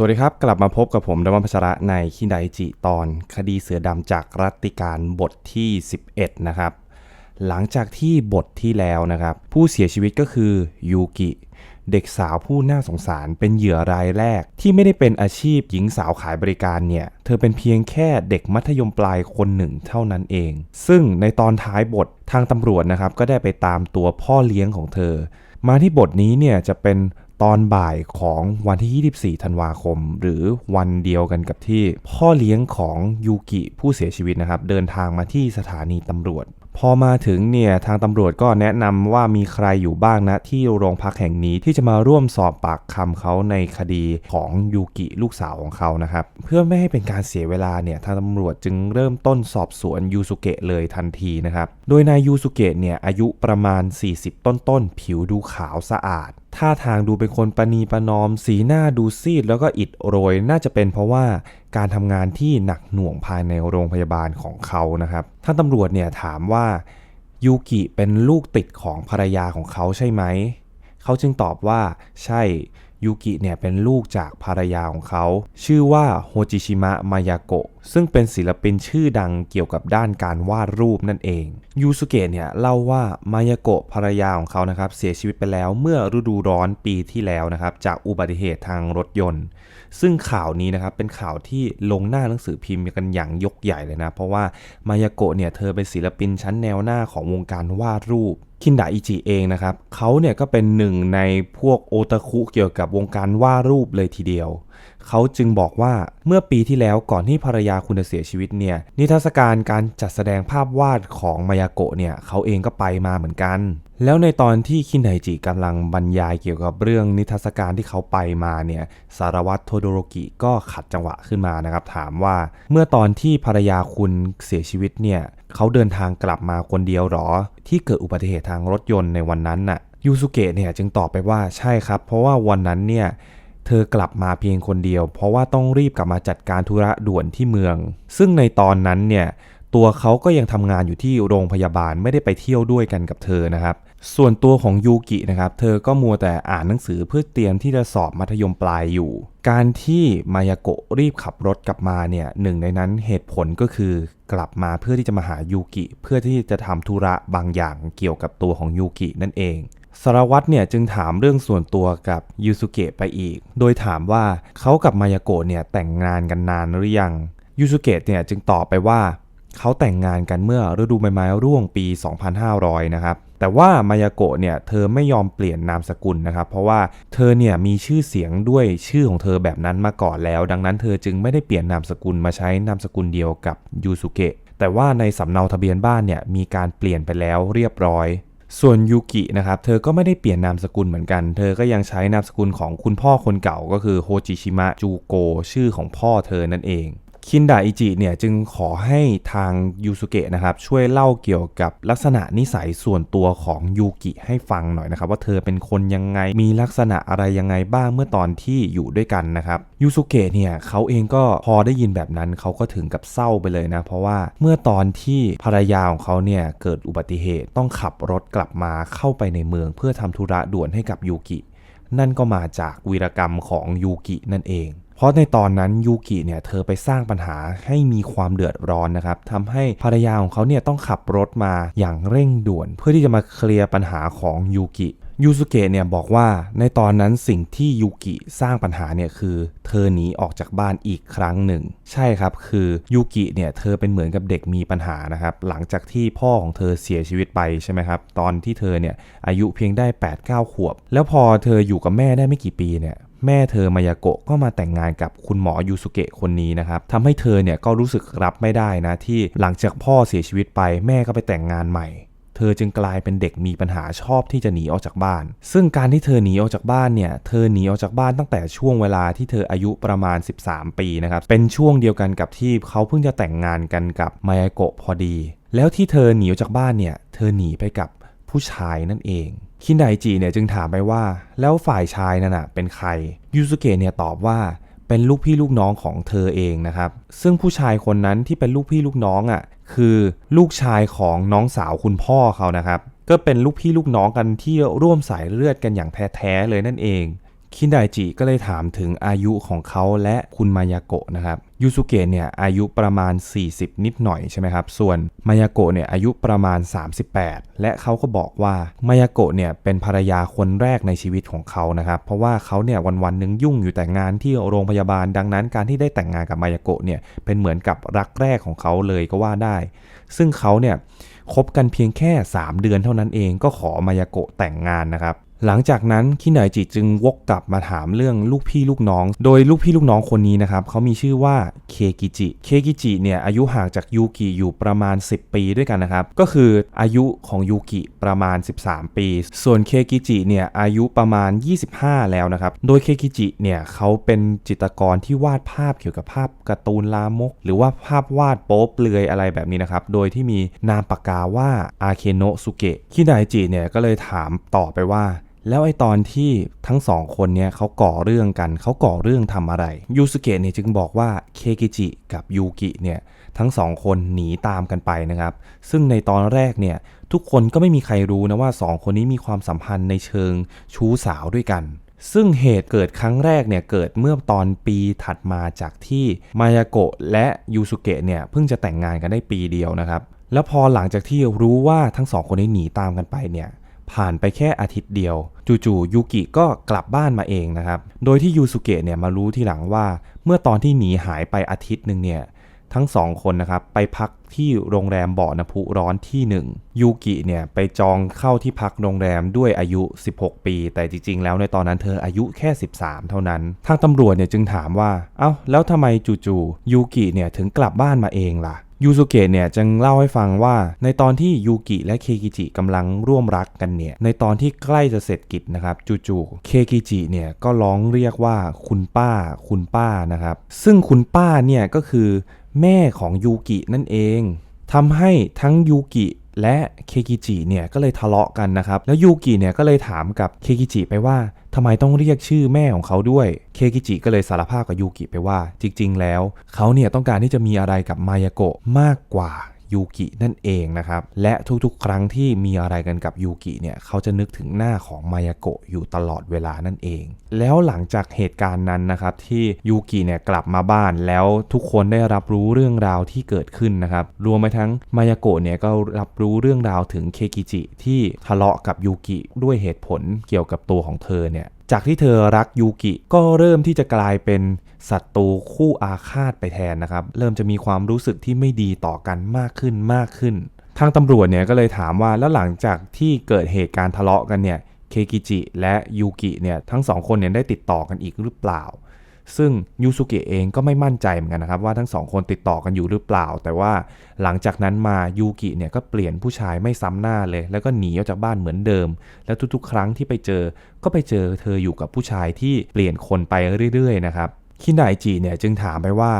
สวัสดีครับ กลับมาพบกับผมดมพัชระในคินไดจิตอน คดีเสือดำจากรัตติการบทที่ 11 นะครับ หลังจากที่บทที่แล้วนะครับ ผู้เสียชีวิตก็คือยูกิ เด็กสาวผู้น่าสงสารเป็นเหยื่อรายแรก ที่ไม่ได้เป็นอาชีพหญิงสาวขายบริการเนี่ย เธอเป็นเพียงแค่เด็กมัธยมปลายคนหนึ่งเท่านั้นเอง ซึ่งในตอนท้ายบททางตำรวจนะครับก็ได้ไปตามตัวพ่อเลี้ยงของเธอ มาที่บทนี้เนี่ยจะเป็น ตอนบ่ายของวันที่ 24 ธันวาคม หรือวันเดียวกันกับที่ พ่อเลี้ยงของยูกิผู้เสียชีวิตนะครับ เดินทางมาที่สถานีตำรวจ พอมาถึงเนี่ยทางตำรวจก็แนะนำว่ามีใครอยู่บ้างนะที่โรงพักแห่งนี้ที่จะมาร่วมสอบปากคำเขาในคดีของยูกิลูกสาวของเขานะครับ เพื่อไม่ให้เป็นการเสียเวลาเนี่ยทางตำรวจจึงเริ่มต้นสอบสวนยูสุเกะเลยทันทีนะครับ โดยนายยูสุเกะเนี่ยอายุประมาณ 40 ต้นๆผิวดูขาวสะอาด ท่าทางดูเป็นคนประนีประนอม สีหน้าดูซีดแล้วก็อิดโรย น่าจะเป็นเพราะว่าการทำงานที่หนักหน่วงภายในโรงพยาบาลของเขานะครับท่านตำรวจเนี่ยถามว่ายูกิเป็นลูกติดของภรรยาของเขาใช่ไหม เขาจึงตอบว่าใช่ ยูกิเนี่ยเป็นลูกจากภรรยาของเขา ชื่อว่าโฮจิชิมะมายาโกะซึ่งเป็นศิลปินชื่อดังเกี่ยวกับด้านการวาดรูปนั่นเองยูสุเกะเนี่ยเล่าว่ามายาโกะภรรยาของเขานะครับเสียชีวิตไปแล้วเมื่อฤดูร้อนปีที่แล้วนะครับจากอุบัติเหตุทางรถยนต์ ซึ่งข่าวนี้นะครับเป็นข่าวที่ลงหน้าหนังสือพิมพ์กันอย่างยกใหญ่เลยนะเพราะว่ามายาโกะเนี่ยเธอเป็นศิลปินชั้นแนวหน้าของวงการวาดรูป คินดาอิจิเองนะครับเขาเนี่ยก็เป็นหนึ่งในพวกโอตาคุเกี่ยวกับวงการวาดรูปเลยทีเดียว เขาจึงบอกว่าเมื่อปีที่แล้วก่อนที่ภรรยาคุณจะเสียชีวิตเนี่ยนิทรรศการการจัดแสดงภาพวาดของมายาโกะเนี่ยเขาเองก็ไปมาเหมือนกัน แล้วในตอนที่คินไดจิกำลังบรรยายเกี่ยวกับเรื่องนิทรรศการที่เขาไปมาเนี่ยสารวัตรโทโดโรกิก็ขัดจังหวะขึ้นมานะครับ ถามว่าเมื่อตอนที่ภรรยาคุณเสียชีวิตเนี่ยเขาเดินทางกลับมาคนเดียวหรอ ที่เกิดอุบัติเหตุทางรถยนต์ในวันนั้นน่ะยูสุเกะเนี่ยจึงตอบไปว่าใช่ครับ เพราะว่าวันนั้นเนี่ยเธอกลับมาเพียงคนเดียว เพราะว่าต้องรีบกลับมาจัดการธุระด่วนที่เมือง ซึ่งในตอนนั้นเนี่ยตัวเขาก็ยังทำงานอยู่ที่โรงพยาบาลไม่ได้ไปเที่ยวด้วยกันกับเธอนะครับ ส่วนตัวของยูกินะครับ เธอก็มัวแต่อ่านหนังสือเพื่อเตรียมที่จะสอบมัธยมปลายอยู่ การที่มายาโกะรีบขับรถกลับมาเนี่ยหนึ่งในนั้นเหตุผลก็คือกลับมาเพื่อที่จะมาหายูกิ เพื่อที่จะทำธุระบางอย่างเกี่ยวกับตัวของยูกินั่นเองสารวัตรเนี่ยจึงถามเรื่องส่วนตัวกับยูสุเกะไปอีก โดยถามว่าเขากับมายาโกะเนี่ยแต่งงานกันนานหรือยัง ยูสุเกะเนี่ยจึงตอบไปว่าเขาแต่งงานกันเมื่อฤดูใบไม้ร่วงปี 2500 นะครับ แต่ว่ามายาโกะเนี่ยเธอไม่ยอมเปลี่ยนนามสกุลนะครับ เพราะว่าเธอเนี่ยมีชื่อเสียงด้วยชื่อของเธอแบบนั้นมาก่อนแล้ว ดังนั้นเธอจึงไม่ได้เปลี่ยนนามสกุลมาใช้นามสกุลเดียวกับยูสุเกะแต่ว่าในสำเนาทะเบียนบ้านเนี่ยมีการเปลี่ยนไปแล้วเรียบร้อย ส่วนยูกินะครับเธอก็ไม่ได้เปลี่ยนนามสกุลเหมือนกัน เธอก็ยังใช้นามสกุลของคุณพ่อคนเก่าก็คือโฮจิชิมะจูโกชื่อของพ่อเธอนั่นเอง คินดาอิจิเนี่ยจึงขอให้ทางยูสุเกะนะครับช่วยเล่าเกี่ยวกับลักษณะนิสัยส่วนตัวของยูกิให้ฟังหน่อยนะครับว่าเธอเป็นคนยังไงมีลักษณะอะไรยังไงบ้างเมื่อตอนที่อยู่ด้วยกันนะครับยูสุเกะเนี่ยเขาเองก็พอได้ยินแบบนั้นเขาก็ถึงกับเศร้าไปเลยนะเพราะว่าเมื่อตอนที่ภรรยาของเขาเนี่ยเกิดอุบัติเหตุต้องขับรถกลับมาเข้าไปในเมืองเพื่อทำธุระด่วนให้กับยูกิ นั่นก็มาจากวีรกรรมของยูกินั่นเอง เพราะในตอนนั้นยูกิเนี่ยเธอไปสร้างปัญหาให้มีความเดือดร้อนนะครับทำให้ภรรยาของเขาเนี่ยต้องขับรถมาอย่างเร่งด่วน เพื่อที่จะมาเคลียร์ปัญหาของยูกิยูสุเกะเนี่ยบอกว่าในตอนนั้นสิ่งที่ยูกิสร้างปัญหาเนี่ยคือ เธอหนีออกจากบ้านอีกครั้งหนึ่ง ใช่ครับคือยูกิเนี่ยเธอเป็นเหมือนกับเด็กมีปัญหานะครับหลังจากที่พ่อของเธอเสียชีวิตไปใช่ไหมครับตอนที่เธอเนี่ยอายุเพียงได้8-9ขวบ แล้วพอเธออยู่กับแม่ได้ไม่กี่ปีเนี่ย แม่เธอมายาโกะก็มาแต่งงานกับคุณหมอยูสุเกะคนนี้นะครับทำให้เธอเนี่ยก็รู้สึกรับไม่ได้นะที่หลังจากพ่อเสียชีวิตไปแม่ก็ไปแต่งงานใหม่เธอจึงกลายเป็นเด็กมีปัญหาชอบที่จะหนีออกจากบ้าน ซึ่งการที่เธอหนีออกจากบ้านเนี่ย เธอหนีออกจากบ้านตั้งแต่ช่วงเวลาที่เธออายุประมาณ 13 ปีนะครับ เป็นช่วงเดียวกันกับที่เขาเพิ่งจะแต่งงานกันกับมายาโกะพอดี แล้วที่เธอหนีออกจากบ้านเนี่ย เธอหนีไปกับผู้ชายนั่นเอง คินไดจิเนี่ยจึงถามไปว่า แล้วฝ่ายชายนั่นน่ะเป็นใครยูสุเกะเนี่ยตอบว่าเป็นลูกพี่ลูกน้องของเธอเองนะครับ ซึ่งผู้ชายคนนั้นที่เป็นลูกพี่ลูกน้องอะคือลูกชายของน้องสาวคุณพ่อเขานะครับ ก็เป็นลูกพี่ลูกน้องกันที่ร่วมสายเลือดกันอย่างแท้ๆเลยนั่นเอง คินไดจิก็เลยถามถึงอายุของเขาและคุณมายาโกะนะครับยูสุเกะเนี่ยอายุประมาณ 40 นิดหน่อยใช่ไหมครับ ส่วนมายาโกะเนี่ยอายุประมาณ 38 และเขาก็บอกว่ามายาโกะเนี่ยเป็นภรรยาคนแรกในชีวิตของเขานะครับ เพราะว่าเขาเนี่ยวันๆหนึงยุ่งอยู่แต่งานที่โรงพยาบาล ดังนั้นการที่ได้แต่งงานกับมายาโกะเนี่ยเป็นเหมือนกับรักแรกของเขาเลยก็ว่าได้ ซึ่งเขาเนี่ยคบกันเพียงแค่ 3 เดือนเท่านั้นเองก็ขอมายาโกะแต่งงานนะครับ หลังจากนั้นคินไดจิจึงวกกลับมาถามเรื่องลูกพี่ลูกน้อง โดยลูกพี่ลูกน้องคนนี้นะครับเขามีชื่อว่าเคกิจิ เคกิจิเนี่ยอายุห่างจากยูกิอยู่ประมาณ 10 ปีด้วยกันนะครับ ก็คืออายุของยูกิประมาณ 13 ปี ส่วนเคกิจิเนี่ยอายุประมาณ 25 แล้วนะครับ โดยเคกิจิเนี่ยเขาเป็นจิตรกรที่วาดภาพเกี่ยวกับภาพการ์ตูนลามก หรือว่าภาพวาดโป๊เปลือยอะไรแบบนี้นะครับ โดยที่มีนามปากกาว่าอาเคโนะสุเกะคิไดจิเนี่ยก็เลยถามต่อไปว่า แล้วไอตอนที่ทั้งสองคนเนี่ยเขาก่อเรื่องกันเขาก่อเรื่องทำอะไรยูสุเกะเนี่ยจึงบอกว่าเคกิจิกับยูกิเนี่ยทั้งสองคนหนีตามกันไปนะครับ ซึ่งในตอนแรกเนี่ยทุกคนก็ไม่มีใครรู้นะว่าสองคนนี้มีความสัมพันธ์ในเชิงชู้สาวด้วยกัน ซึ่งเหตุเกิดครั้งแรกเนี่ยเกิดเมื่อตอนปีถัดมาจากที่มายาโกะและยูสุเกะเนี่ยเพิ่งจะแต่งงานกันได้ปีเดียวนะครับแล้วพอหลังจากที่รู้ว่าทั้งสองคนนี้หนีตามกันไปเนี่ย ผ่านไปแค่อาทิตย์เดียว จู่ๆยูกิก็กลับบ้านมาเองนะครับ โดยที่ยูสุเกะเนี่ยมารู้ทีหลังว่า เมื่อตอนที่หนีหายไปอาทิตย์หนึ่งเนี่ยทั้งสองคนนะครับไปพักที่โรงแรมบ่อน้ำพุร้อนที่หนึ่งยูกิเนี่ยไปจองเข้าที่พักโรงแรมด้วยอายุ 16 ปี แต่จริง ๆ แล้วในตอนนั้นเธออายุแค่ 13 เท่านั้น ทางตำรวจเนี่ยจึงถามว่า เอ้าแล้วทำไมจู่ๆยูกิเนี่ยถึงกลับบ้านมาเองล่ะ ยูสุเกะเนี่ยจึงเล่าให้ฟังว่าในตอนที่ยูกิและเคกิจิกำลังร่วมรักกันเนี่ยในตอนที่ใกล้จะเสร็จกิจนะครับจู่ๆเคกิจิเนี่ยก็ร้องเรียกว่าคุณป้าคุณป้านะครับ ซึ่งคุณป้าเนี่ยก็คือแม่ของยูกินั่นเองทำให้ทั้งยูกิ และเคกิจิเนี่ยก็เลยทะเลาะกันนะครับ แล้วยูกิเนี่ยก็เลยถามกับเคกิจิไปว่าทำไมต้องเรียกชื่อแม่ของเขาด้วย เคกิจิก็เลยสารภาพกับยูกิไปว่า จริง ๆ แล้ว เขาเนี่ยต้องการที่จะมีอะไรกับมายาโกะมากกว่า ยูกินั่นเองนะครับ และทุกๆ ครั้งที่มีอะไรกันกับยูกิเนี่ยเขาจะนึกถึงหน้าของมายาโกะอยู่ตลอดเวลานั่นเอง แล้วหลังจากเหตุการณ์นั้นนะครับที่ยูกิเนี่ยกลับมาบ้านแล้วทุกคนได้รับรู้เรื่องราวที่เกิดขึ้นนะครับรวมไปทั้งมายาโกะเนี่ยก็รับรู้เรื่องราวถึงเคกิจิที่ทะเลาะกับยูกิด้วยเหตุผลเกี่ยวกับตัวของเธอเนี่ย จากที่เธอรักยูกิก็เริ่มที่จะกลายเป็นศัตรูคู่อาฆาตไปแทนนะครับ เริ่มจะมีความรู้สึกที่ไม่ดีต่อกันมากขึ้นมากขึ้น ทางตำรวจเนี่ยก็เลยถามว่าแล้วหลังจากที่เกิดเหตุการณ์ทะเลาะกันเนี่ยเคกิจิและยูกิเนี่ยทั้งสองคนเนี่ยได้ติดต่อกันอีกหรือเปล่า ซึ่งยูสุเกะเองก็ไม่มั่นใจเหมือนกันนะครับว่าทั้งสองคนติดต่อกันอยู่หรือเปล่า แต่ว่าหลังจากนั้นมายูกิเนี่ยก็เปลี่ยนผู้ชายไม่ซ้ำหน้าเลย แล้วก็หนีออกจากบ้านเหมือนเดิม แล้วทุกๆ ครั้งที่ไปเจอ ก็ไปเจอเธออยู่กับผู้ชายที่เปลี่ยนคนไปเรื่อยๆนะครับคินไดจิเนี่ยจึงถามไปว่า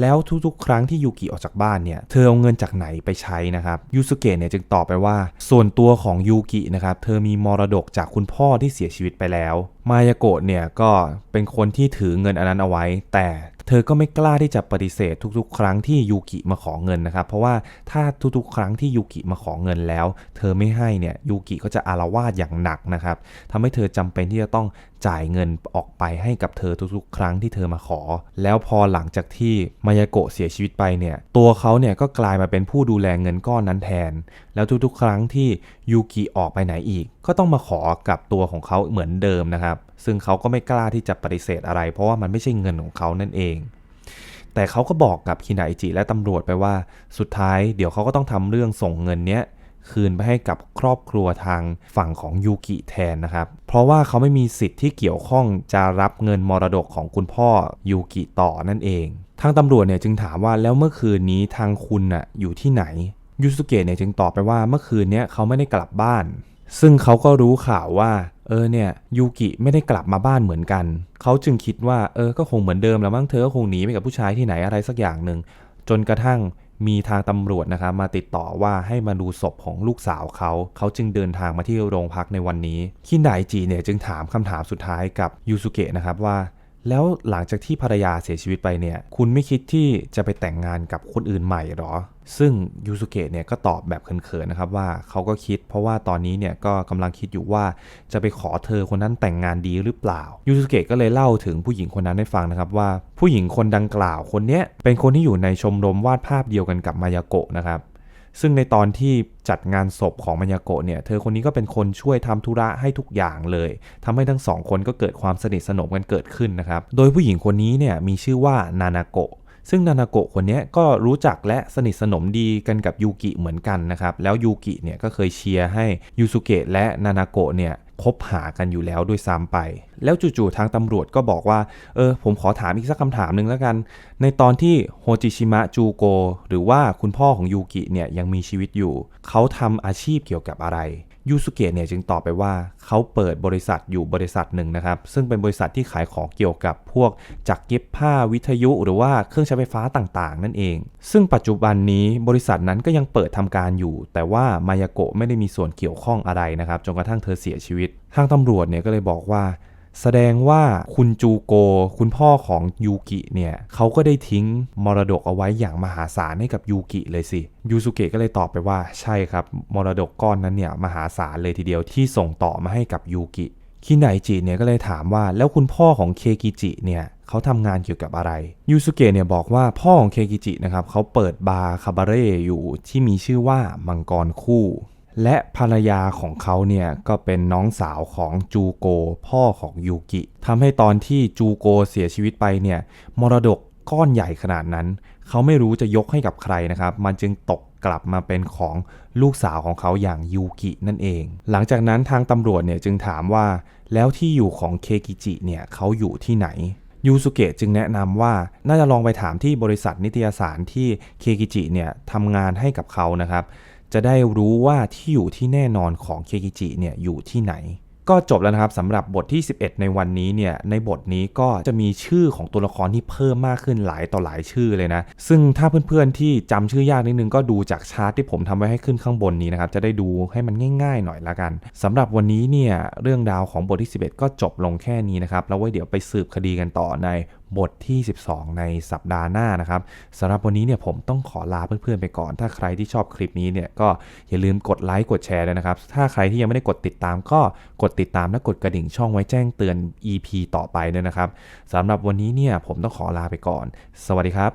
แล้วทุกๆ ครั้งที่ยูกิออกจากบ้านเนี่ยเธอเอาเงินจากไหนไปใช้นะครับยูสุเกะเนี่ยจึงตอบไปว่า ส่วนตัวของยูกินะครับเธอมีมรดกจากคุณพ่อที่เสียชีวิตไปแล้ว มายาโกะเนี่ยก็เป็นคนที่ถือเงินอันนั้นเอาไว้ แต่เธอก็ไม่กล้าที่จะปฏิเสธทุกๆ ครั้งที่ยูกิมาขอเงินนะครับ เพราะว่าถ้าทุกๆ ครั้งที่ยูกิมาขอเงินแล้ว เธอไม่ให้เนี่ยยูกิก็จะอารวาสอย่างหนักนะครับทำให้เธอจำเป็นที่จะต้อง จ่ายเงินออกไปให้กับเธอทุกๆ ครั้งที่เธอมาขอ แล้วพอหลังจากที่มายาโกะเสียชีวิตไปเนี่ย ตัวเขาเนี่ยก็กลายมาเป็นผู้ดูแลเงินก้อนนั้นแทน แล้วทุกๆ ครั้งที่ยูกิออกไปไหนอีก ก็ต้องมาขอกับตัวของเขาเหมือนเดิมนะครับ ซึ่งเขาก็ไม่กล้าที่จะปฏิเสธอะไร เพราะว่ามันไม่ใช่เงินของเขานั่นเองแต่เขาก็บอกกับคินาอิจิและตำรวจไปว่า สุดท้ายเดี๋ยวเขาก็ต้องทำเรื่องส่งเงินเนี้ย คืนไปให้กับครอบครัวทางฝั่งของยูกิแทนนะครับ เพราะว่าเขาไม่มีสิทธิ์ที่เกี่ยวข้องจะรับเงินมรดกของคุณพ่อยูกิต่อนั่นเอง ทางตำรวจเนี่ยจึงถามว่าแล้วเมื่อคืนนี้ทางคุณน่ะอยู่ที่ไหนยูสุเกะเนี่ยจึงตอบไปว่าเมื่อคืนเนี้ยเขาไม่ได้กลับบ้าน ซึ่งเขาก็รู้ข่าวว่าเออเนี่ยยูกิไม่ได้กลับมาบ้านเหมือนกัน เขาจึงคิดว่าเออก็คงเหมือนเดิมแล้วมั้งเธอก็คงหนีไปกับผู้ชายที่ไหนอะไรสักอย่างหนึ่งจนกระทั่ง มีทางตำรวจนะครับมาติดต่อว่าให้มาดูศพของลูกสาวเขา เขาจึงเดินทางมาที่โรงพักในวันนี้คินไดจีเนี่ยจึงถามคำถามสุดท้ายกับยูสุเกะนะครับว่า แล้วหลังจากที่ภรรยาเสียชีวิตไปเนี่ย คุณไม่คิดที่จะไปแต่งงานกับคนอื่นใหม่หรอ ซึ่งยูสุเกะเนี่ยก็ตอบแบบเขินๆนะครับว่าเขาก็คิด เพราะว่าตอนนี้เนี่ยก็กำลังคิดอยู่ว่าจะไปขอเธอคนนั้นแต่งงานดีหรือเปล่า ยูสุเกะก็เลยเล่าถึงผู้หญิงคนนั้นให้ฟังนะครับว่า ผู้หญิงคนดังกล่าวคนเนี้ยเป็นคนที่อยู่ในชมรมวาดภาพเดียวกันกับมายาโกะนะครับ ซึ่งในตอนที่จัดงานศพของมายาโกะเนี่ยเธอคนนี้ก็เป็นคนช่วยทำธุระให้ทุกอย่างเลยทำให้ทั้งสองคนก็เกิดความสนิทสนมกันเกิดขึ้นนะครับ โดยผู้หญิงคนนี้เนี่ยมีชื่อว่านานาโกะซึ่งนานาโกะคนนี้ก็รู้จักและสนิทสนมดีกันกับยูกิเหมือนกันนะครับ แล้วยูกิเนี่ยก็เคยเชียร์ให้ยูสุเกะและนานาโกะเนี่ย คบหากันอยู่แล้วด้วยซ้ำไป แล้วจู่ๆทางตำรวจก็บอกว่า เออ ผมขอถามอีกสักคำถามหนึ่งแล้วกัน ในตอนที่โฮจิชิมะจูโก หรือว่าคุณพ่อของยูกิเนี่ยยังมีชีวิตอยู่ เขาทำอาชีพเกี่ยวกับอะไร ยูสุเกะเนี่ยจึงตอบไปว่าเขาเปิดบริษัทอยู่บริษัทหนึ่งนะครับ ซึ่งเป็นบริษัทที่ขายของเกี่ยวกับพวกจักรเย็บผ้าวิทยุหรือว่าเครื่องใช้ไฟฟ้าต่างๆ นั่นเอง ซึ่งปัจจุบันนี้บริษัทนั้นก็ยังเปิดทำการอยู่ แต่ว่ามายาโกะไม่ได้มีส่วนเกี่ยวข้องอะไรนะครับจนกระทั่งเธอเสียชีวิต ทางตำรวจเนี่ยก็เลยบอกว่า แสดงว่าคุณจูโก คุณพ่อของยูกิเนี่ยเขาก็ได้ทิ้งมรดกเอาไว้อย่างมหาศาลให้กับยูกิเลยสิยูสุเกะก็เลยตอบไปว่าใช่ครับ มรดกก้อนนั้นเนี่ยมหาศาลเลยทีเดียวที่ส่งต่อมาให้กับยูกิคินไนจิเนี่ยก็เลยถามว่าแล้วคุณพ่อของเคกิจิเนี่ยเขาทำงานเกี่ยวกับอะไรยูสุเกะเนี่ยบอกว่าพ่อของเคกิจินะครับเขาเปิดบาร์คาบาเร่อยู่ที่มีชื่อว่ามังกรคู่ และภรรยาของเขาเนี่ยก็เป็นน้องสาวของจูโก พ่อของยูกิทำให้ตอนที่จูโกเสียชีวิตไปเนี่ยมรดกก้อนใหญ่ขนาดนั้น เขาไม่รู้จะยกให้กับใครนะครับ มันจึงตกกลับมาเป็นของลูกสาวของเขาอย่างยูกินั่นเอง หลังจากนั้นทางตำรวจเนี่ยจึงถามว่า แล้วที่อยู่ของเคกิจิเนี่ยเขาอยู่ที่ไหนยูสุเกะจึงแนะนำว่าน่าจะลองไปถามที่บริษัทนิตยสารที่เคกิจิเนี่ยทำงานให้กับเขานะครับ จะได้รู้ว่าที่อยู่ที่แน่นอนของเคกิจิเนี่ยอยู่ที่ไหน ก็จบแล้วนะครับสำหรับบทที่ 11 ในวันนี้เนี่ยในบทนี้ก็จะมีชื่อของตัวละครที่เพิ่มมากขึ้นหลายต่อหลายชื่อเลยนะ ซึ่งถ้าเพื่อนๆที่จำชื่อยากนิดนึงก็ดูจากชาร์ตที่ผมทำไว้ให้ขึ้นข้างบนนี้นะครับจะได้ดูให้มันง่าย ๆ หน่อยละกันสำหรับวันนี้เนี่ยเรื่องราวของบทที่ 11 ก็จบลงแค่นี้นะครับแล้วไว้เดี๋ยวไปสืบคดีกันต่อใน บทที่ 12 ในสัปดาห์หน้านะครับสำหรับวันนี้เนี่ยผมต้องขอลาเพื่อนๆไปก่อน ถ้าใครที่ชอบคลิปนี้เนี่ยก็อย่าลืมกดไลค์กดแชร์เลยนะครับ ถ้าใครที่ยังไม่ได้กดติดตามก็กดติดตามและกดกระดิ่งช่องไว้แจ้งเตือน EP ต่อไปด้วยนะครับสำหรับวันนี้เนี่ยผมต้องขอลาไปก่อน สวัสดีครับ